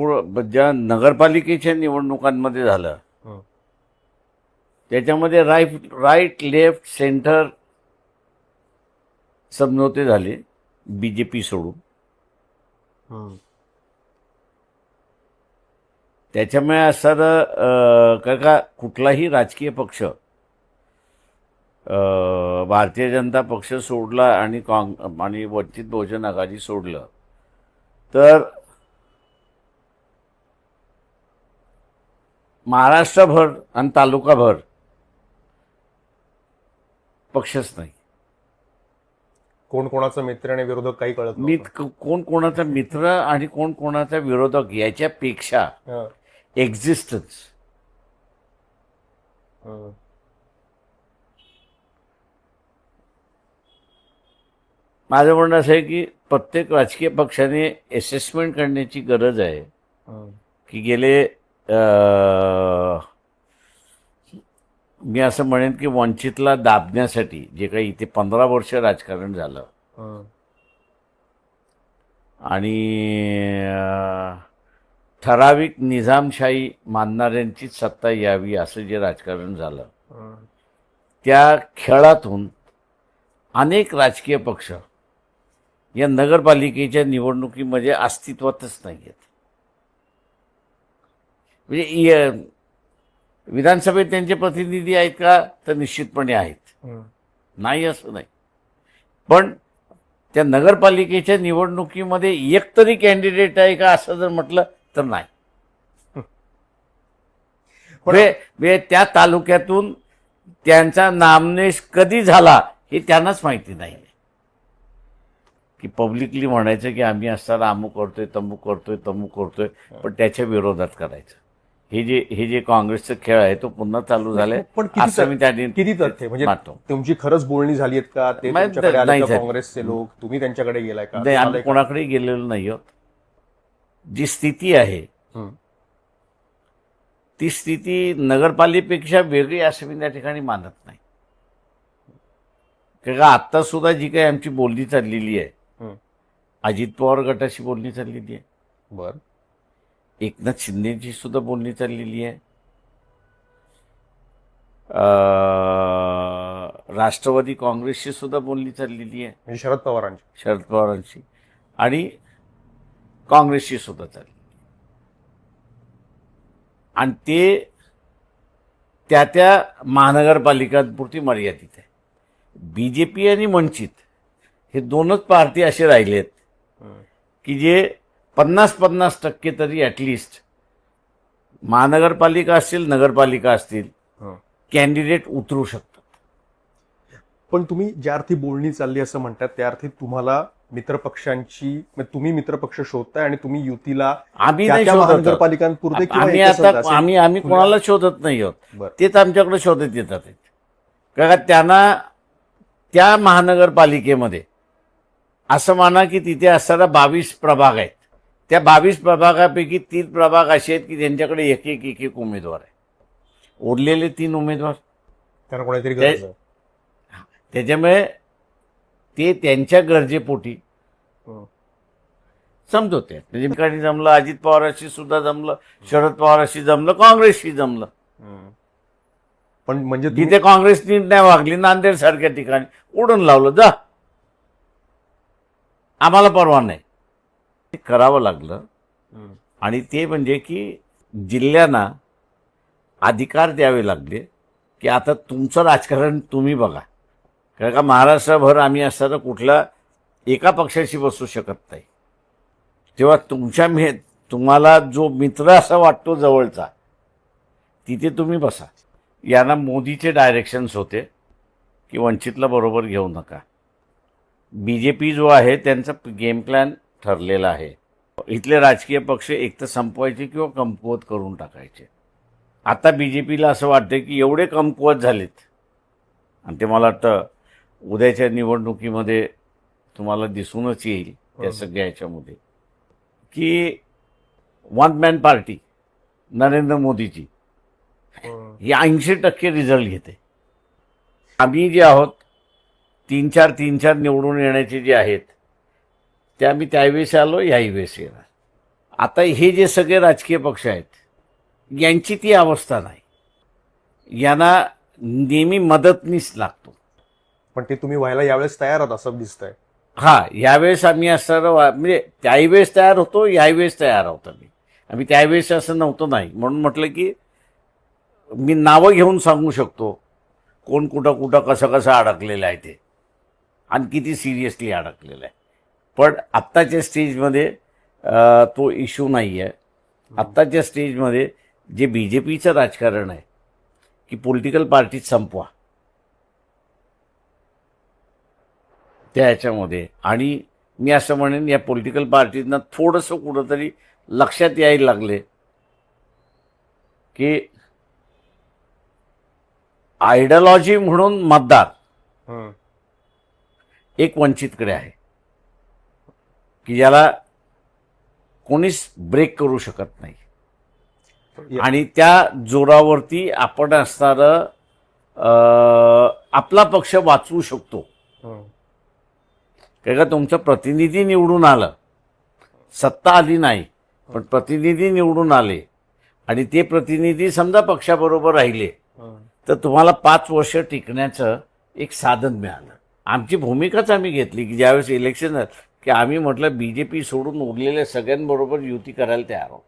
पुढं ज्या नगरपालिकेच्या निवडणुकांमध्ये झालं हं. त्याच्यामध्ये राईट राईट लेफ्ट सेंटर समझोते झाले बी जे पी सोडून हं. त्याच्यामुळे असं का का कुठलाही राजकीय पक्ष भारतीय जनता पक्ष सोडला आणि काँग आणि वंचित बहुजन आघाडी सोडलं तर महाराष्ट्रभर आणि तालुकाभर पक्षच नाही कोण कोणाचा मित्र आणि विरोधक काही कळत मी. कोण कोणाचा मित्र आणि कोण कोणाचा विरोधक याच्यापेक्षा हं. एक्झिस्टन्स. माझं म्हणणं असं आहे की प्रत्येक राजकीय पक्षाने असेसमेंट करण्याची गरज आहे. की गेले मी असं म्हणेन की वंचितला दाबण्यासाठी जे काही इथे पंधरा वर्ष राजकारण झालं. आणि ठराविक निजामशाही मानणाऱ्यांचीच सत्ता यावी असं जे राजकारण झालं. त्या खेळातून अनेक राजकीय पक्ष या नगरपालिकेच्या निवडणुकीमध्ये अस्तित्वातच नाही आहेत म्हणजे विधानसभेत त्यांचे प्रतिनिधी आहेत का तर निश्चितपणे आहेत. नाही असं नाही. पण त्या नगरपालिकेच्या निवडणुकीमध्ये एक तरी कॅन्डिडेट आहे का असं जर म्हटलं तर नाही. पण- वे- वे त्या तालुक्यातून त्यांचा नामनेश कधी झाला हे त्यांनाच माहिती नाही. की पब्लिकली म्हणायचं की आम्ही असताना अमुक करतोय तमुक करतोय तमुक करतोय पण त्याच्या विरोधात करायचं. हे जे हे जे काँग्रेसचं खेळ आहे तो पुन्हा चालू झालाय पण किती असं मी त्या किती तथ्य म्हणजे तुमची खरंच बोलणी झाली आहेत का ते तुमच्याकडे आले का. काँग्रेसचे लोक तुम्ही त्यांच्याकडे गेलाय का नाही आम्ही? कोणाकडे गेलेलो नाही आहोत जी स्थिती आहे. ती स्थिती नगरपालिकेपेक्षा वेगळी असं मी त्या ठिकाणी मानत नाही कारण का आत्ता सुद्धा जी काही आमची बोलणी चाललेली आहे. अजित पवार गटाशी बोलणी चाललेली आहे बर एकनाथ शिंदेची सुद्धा बोलणी चाललेली आहे. राष्ट्रवादी काँग्रेसची सुद्धा बोलणी चाललेली आहे. म्हणजे शरद पवारांची. शरद पवारांची. आणि काँग्रेसची सुद्धा चालली. आणि ते त्या त्या महानगरपालिकांपुरती मर्यादित आहे. बी जे पी आणि वंचित हे दोनच पार्टी असे राहिले आहेत. की जे पन्नास पन्नास टक्के तरी ॲटलिस्ट महानगरपालिका असतील नगरपालिका असतील. कॅन्डिडेट उतरू शकतात पण तुम्ही ज्या अर्थी बोलणी चालली असं म्हणतात त्या अर्थी तुम्हाला मित्रपक्षांची तुम्ही मित्रपक्ष शोधताय आणि तुम्ही युतीला आम्ही. महानगरपालिकांपुरते किंवा आम्ही आता? आम्ही आम्ही कोणाला शोधत नाही आहोत. तेच आमच्याकडे शोधत येतात. कारण का त्यांना त्या महानगरपालिकेमध्ये असं माना की तिथे असताना बावीस प्रभाग आहेत त्या बावीस प्रभागापैकी तीन प्रभाग असे आहेत की त्यांच्याकडे एक एक एक एक उमेदवार आहे. उरलेले तीन उमेदवार. त्यांना कोणीतरी त्याच्यामुळे ते त्यांच्या गरजेपोटी हं. समजवते. म्हणजे जमलं अजित पवारांशी सुद्धा जमलं शरद पवारांशी जमलं काँग्रेसशी जमलं. पण म्हणजे जिथे काँग्रेस नीट नाही वागली नांदेड सारख्या ठिकाणी उडून लावलं जा. आम्हाला परवा नाही. ते करावं लागलं. आणि ते म्हणजे की जिल्ह्यांना अधिकार द्यावे लागले की आता तुमचं राजकारण तुम्ही बघा. कारण का महाराष्ट्रभर आम्ही असताना कुठल्या एका पक्षाशी बसू शकत नाही. तेव्हा तुमच्या मे तुम्हाला जो मित्र असा वाटतो जवळचा तिथे तुम्ही बसा. यांना मोदीचे डायरेक्शन्स होते की वंचितला बरोबर घेऊ नका. बी जे पी जो आहे त्यांचा गेम प्लॅन ठरलेला आहे. इथले राजकीय पक्ष एक तर संपवायचे किंवा कमकुवत करून टाकायचे. आता बी जे पीला असं वाटतं की एवढे कमकुवत झालेत. आणि ते मला वाटतं उद्याच्या निवडणुकीमध्ये तुम्हाला दिसूनच येईल त्या सगळ्या ह्याच्यामध्ये की वन मॅन पार्टी नरेंद्र मोदीची. ही ऐंशी टक्के रिझल्ट घेते. आम्ही जे आहोत तीन चार तीन चार निवडून येण्याचे जे आहेत ते आम्ही त्यावेळेस आलो याही वेळेस येणार. आता हे जे सगळे राजकीय पक्ष आहेत यांची ती अवस्था नाही. यांना नेहमी मदतनीस लागतो. पण ते तुम्ही व्हायला यावेळेस तयार आहात असं दिसतंय. हा यावेळेस आम्ही असं वा- म्हणजे त्याही वेळेस तयार होतो याही वेळेस तयार होतो आम्ही. आम्ही त्यावेळेस असं नव्हतं नाही. म्हणून म्हटलं की मी नावं घेऊन सांगू शकतो कोण कुठं कुठं कसं कसं अडकलेलं आहे ते. आणि किती सिरियसली अडकलेलं आहे. पण आत्ताच्या स्टेजमध्ये तो इश्यू नाही आहे आत्ताच्या स्टेजमध्ये जे बी जे पीचं राजकारण आहे की पॉलिटिकल पार्टीज संपवा. त्या ह्याच्यामध्ये आणि मी असं म्हणेन या पॉलिटिकल पार्टीजना थोडंसं कुठंतरी लक्षात यायला लागले की आयडियॉलॉजी म्हणून मतदार. एक वंचितकडे आहे. की ज्याला कोणीच ब्रेक करू शकत नाही. आणि त्या जोरावरती आपण असणारं आपला पक्ष वाचवू शकतो. हम्म. कारण का तुमचं प्रतिनिधी निवडून आलं. सत्ता आली नाही पण प्रतिनिधी निवडून आले. आणि ते प्रतिनिधी समजा पक्षाबरोबर राहिले हम्म. तर तुम्हाला पाच वर्ष टिकण्याचं एक साधन मिळालं. आमची भूमिकाच आम्ही घेतली की ज्यावेळेस इलेक्शन की आम्ही म्हटलं बी जे पी सोडून उरलेल्या सगळ्यांबरोबर युती करायला तयार आहोत.